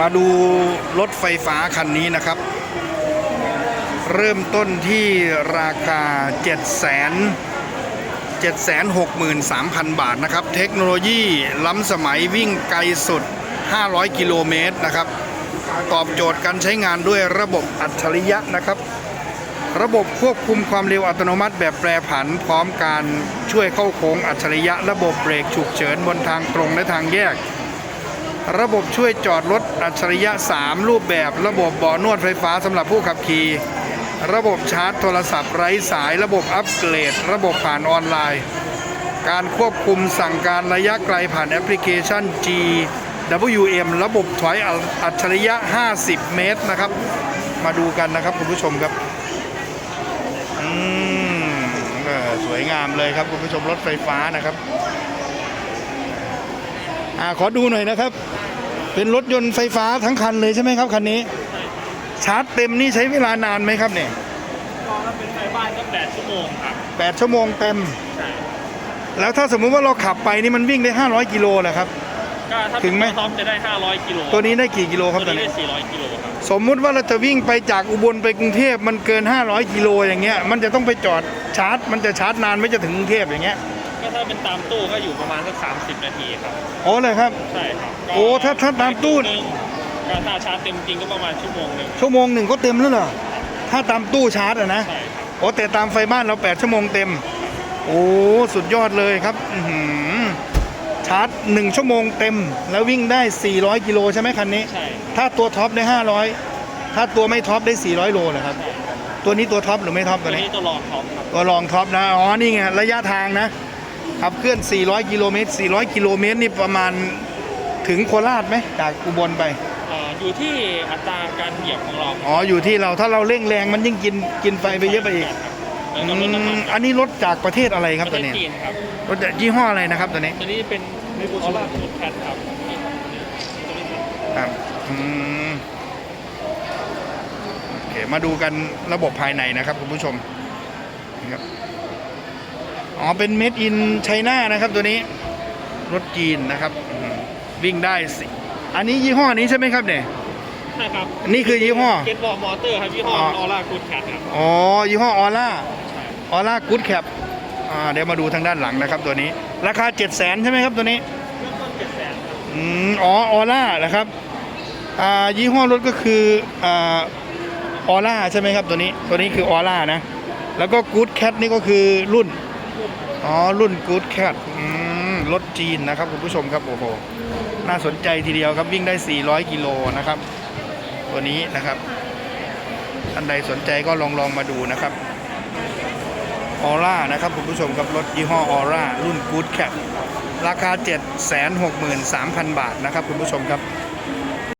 มาดูรถไฟฟ้าคันนี้นะครับ เริ่มต้นที่ราคา 7 0 0 0 0 763,000 บาทนะครับ เทคโนโลยีล้ำสมัยวิ่งไกลสุด 500 กิโลเมตรนะครับ ตอบโจทย์การใช้งานด้วยระบบอัจฉริยะนะครับ ระบบควบคุมความเร็วอัตโนมัติแบบแปรผัน พร้อมการช่วยเข้าโค้งอัจฉริยะ ระบบเบรกฉุกเฉินบนทางตรงและทางแยก ระบบช่วยจอดรถอัจฉริยะ 3 รูปแบบ ระบบเบาะนวดไฟฟ้าสำหรับผู้ขับขี่ ระบบชาร์จโทรศัพท์ไร้สาย ระบบอัปเกรด ระบบผ่านออนไลน์ การควบคุมสั่งการระยะไกลผ่านแอปพลิเคชัน GWM ระบบถอยอัจฉริยะ 50 เมตรนะครับ มาดูกันนะครับคุณผู้ชมครับอืมสวยงามเลยครับคุณผู้ชมรถไฟฟ้านะครับ อ่าขอดูหน่อยนะครับ เป็นรถยนต์ไฟฟ้าทั้งคันเลยใช่ไหมครับคันนี้ ชาร์จเต็มนี่ใช้เวลานานไหมครับเนี่ยก็ถ้าเป็นไฟบ้านก็แปดชั่วโมงครับแปดชั่วโมงเต็ม ใช่ แล้วถ้าสมมุติว่าเราขับไปนี่มันวิ่งได้ 500 กิโลเหรอครับ ก็ถ้าถึงไหมเป็นตัวท็อปจะได้ 500กิโลตัวนี้ได้กี่กิโลครับตัตัววนี้นี้ ได้ 400กิโลครับ สมมุติว่าเราจะวิ่งไปจากอุบลไปกรุงเทพมันเกิน 500 กิโลอย่างเงี้ย มันจะต้องไปจอดชาร์จ มันจะชาร์จนานไม่จะถึงกรุงเทพอย่างเงี้ย ก็ถ้าเป็นตามตู้ก็อยู่ประมาณสัก30นาทีครับ อ๋อเลยครับ ใช่ครับก็โอ้ถ้าถ้าตามตู้ หนึ่งก็ถ้าชาร์จเต็มจริงก็ประมาณชั่วโมงหนึ่งชั่วโมงหนึ่งก็เต็มแล้วเหรอถ้าตามตู้ชาร์จอะนะ ใช่ครับโอ้แต่ตามไฟบ้านเรา 8 ชั่วโมงเต็ม โอ้ สุดยอดเลยครับอื้อหือชาร์จ 1 ชั่วโมงเต็ม แล้ววิ่งได้ 400 กิโลใช่ไหมคันนี้ ใช่ถ้าตัวท็อปได้ 500 ถ้าตัวไม่ท็อปได้ 400 โลเหรอครับ ตัวนี้ตัวท็อปหรือไม่ท็อปตัตัววนี้นี้ตัวรองท็อปครับ ตัวรองท็อปนะ อ๋อ นี่ไง ระยะทางนะ ขับเคลื่อน 400 กิโลเมตร 400 กิโลเมตรนี่ประมาณถึงโคราชไหมจากอุบลไปเอ่ออยู่ที่อัตราการเหยียบของเราอ๋อ อยู่ที่เราถ้าเราเร่งแรงมันยิ่งกินกินไฟไปเยอะไปอีกเหมือนอืกับรถน้ำมันมอันนี้รถจากประเทศอะไรครับปตัระวเทศนี้จีนครับรถจากยี่ห้ออะไรนะครับตัวนี้ตัวนี้เป็นมิบูชิฟูดแคทครับนี่ครับตัวนี้ครับอืมโอเคมาดูกันระบบภายในนะครับคุณผู้ชมนะครับ อ๋อ เป็นเมดอินไชน่านะครับตัวนี้ รถจีนนะครับอืมวิ่งได้สิอันนี้ยี่ห้อนี้ใช่ไหมครับเนี่ยใช่ครับ นี่คือยี่ห้อ เกตบอลมอเตอร์ครับยี่ห้ออ๋อออร่ากูดแคทครับ อ๋อ ยี่ห้อออร่าใช่ออร่ากูดแคปอ่าเดี๋ยวมาดูทางด้านหลังนะครับตัวนี้ ราคา7 0 0 0 0 0ใช่ไหมครับตัวนี้เริ่มต้นเจ็ดแสนครับอืมอ๋อออร่านะครับอ่ายี่ห้อรถก็คืออ่าออร่าใช่ไหมครับตัวนี้ ตัวนี้คือออร่านะ แล้วก็กู๊ดแคทนี่ก็คือรุ่น อ๋อ รุ่นกู๊ดแคทรถจีนนะครับคุณผู้ชมครับ โอ้โห น่าสนใจทีเดียวครับ วิ่งได้ 400 กิโลนะครับ ตัวนี้นะครับ ท่านใดสนใจก็ลองลองมาดูนะครับออร่านะครับคุณผู้ชมครับรถยี่ห้อออร่ารุ่นกู๊ดแคทราคา 763,000 บาทนะครับคุณผู้ชมครับ